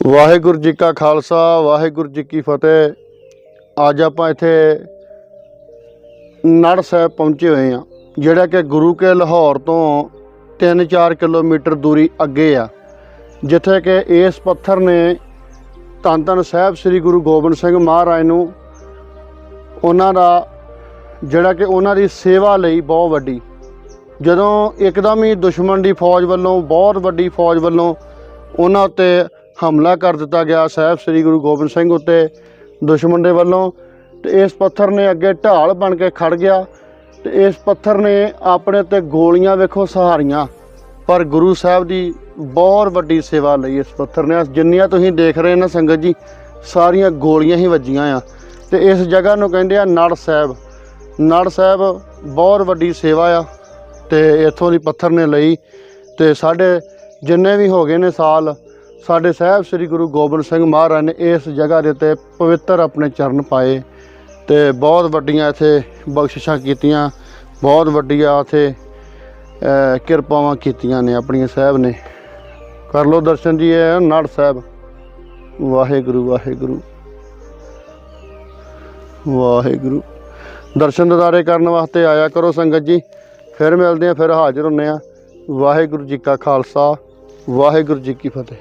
ਵਾਹਿਗੁਰੂ ਜੀ ਕਾ ਖਾਲਸਾ, ਵਾਹਿਗੁਰੂ ਜੀ ਕੀ ਫਤਿਹ। ਅੱਜ ਆਪਾਂ ਇੱਥੇ ਨੜ ਸਾਹਿਬ ਪਹੁੰਚੇ ਹੋਏ ਆ ਜਿਹੜਾ ਕਿ ਗੁਰੂ ਕੇ ਲਾਹੌਰ ਤੋਂ 3-4 ਕਿਲੋਮੀਟਰ ਦੂਰੀ ਅੱਗੇ ਆ, ਜਿੱਥੇ ਕਿ ਇਸ ਪੱਥਰ ਨੇ ਧੰਨ ਧੰਨ ਸਾਹਿਬ ਸ੍ਰੀ ਗੁਰੂ ਗੋਬਿੰਦ ਸਿੰਘ ਮਹਾਰਾਜ ਨੂੰ ਉਹਨਾਂ ਦਾ, ਜਿਹੜਾ ਕਿ ਉਹਨਾਂ ਦੀ ਸੇਵਾ ਲਈ ਬਹੁਤ ਵੱਡੀ, ਜਦੋਂ ਇੱਕਦਮ ਹੀ ਦੁਸ਼ਮਣ ਦੀ ਫੌਜ ਵੱਲੋਂ, ਬਹੁਤ ਵੱਡੀ ਫੌਜ ਵੱਲੋਂ ਉਹਨਾਂ ਉੱਤੇ ਹਮਲਾ ਕਰ ਦਿੱਤਾ ਗਿਆ ਸਾਹਿਬ ਸ੍ਰੀ ਗੁਰੂ ਗੋਬਿੰਦ ਸਿੰਘ ਉੱਤੇ ਦੁਸ਼ਮਣ ਦੇ ਵੱਲੋਂ ਤੇ ਇਸ ਪੱਥਰ ਨੇ ਅੱਗੇ ਢਾਲ ਬਣ ਕੇ ਖੜ ਗਿਆ ਤੇ ਇਸ ਪੱਥਰ ਨੇ ਆਪਣੇ ਉੱਤੇ ਗੋਲੀਆਂ ਵੇਖੋ ਸਹਾਰੀਆਂ, ਪਰ ਗੁਰੂ ਸਾਹਿਬ ਦੀ ਬਹੁਤ ਵੱਡੀ ਸੇਵਾ ਲਈ ਇਸ ਪੱਥਰ ਨੇ। ਜਿੰਨੀਆਂ ਤੁਸੀਂ ਦੇਖ ਰਹੇ ਨਾ ਸੰਗਤ ਜੀ, ਸਾਰੀਆਂ ਗੋਲੀਆਂ ਹੀ ਵੱਜੀਆਂ ਆ। ਤੇ ਇਸ ਜਗ੍ਹਾ ਨੂੰ ਕਹਿੰਦੇ ਆ ਨੜ ਸਾਹਿਬ। ਨੜ ਸਾਹਿਬ ਬਹੁਤ ਵੱਡੀ ਸੇਵਾ ਆ ਤੇ ਇੱਥੋਂ ਦੀ ਪੱਥਰ ਨੇ ਲਈ। ਤੇ ਸਾਡੇ ਜਿੰਨੇ ਵੀ ਹੋ ਗਏ ਨੇ ਸਾਲ ਸਾਡੇ ਸਾਹਿਬ ਸ੍ਰੀ ਗੁਰੂ ਗੋਬਿੰਦ ਸਿੰਘ ਮਹਾਰਾਜ ਨੇ ਇਸ ਜਗ੍ਹਾ ਦੇ ਉੱਤੇ ਪਵਿੱਤਰ ਆਪਣੇ ਚਰਨ ਪਾਏ ਤੇ ਬਹੁਤ ਵੱਡੀਆਂ ਇੱਥੇ ਬਖਸ਼ਿਸ਼ਾਂ ਕੀਤੀਆਂ, ਬਹੁਤ ਵੱਡੀਆਂ ਇੱਥੇ ਕਿਰਪਾਵਾਂ ਕੀਤੀਆਂ ਨੇ ਆਪਣੀਆਂ ਸਾਹਿਬ ਨੇ। ਕਰ ਲਓ ਦਰਸ਼ਨ ਜੀ, ਇਹ ਨੜ ਸਾਹਿਬ। ਵਾਹਿਗੁਰੂ ਵਾਹਿਗੁਰੂ। ਵਾਹਿਗੁਰੂ। ਦਰਸ਼ਨ ਦਿਦਾਰੇ ਕਰਨ ਵਾਸਤੇ ਆਇਆ ਕਰੋ ਸੰਗਤ ਜੀ, ਫਿਰ ਮਿਲਦੇ ਆ ਫਿਰ ਹਾਜ਼ਰ ਹੁੰਨੇ ਆ ਵਾਹਿਗੁਰੂ ਜੀ ਕਾ ਖਾਲਸਾ, ਵਾਹਿਗੁਰੂ ਜੀ ਕੀ ਫਤਿਹ।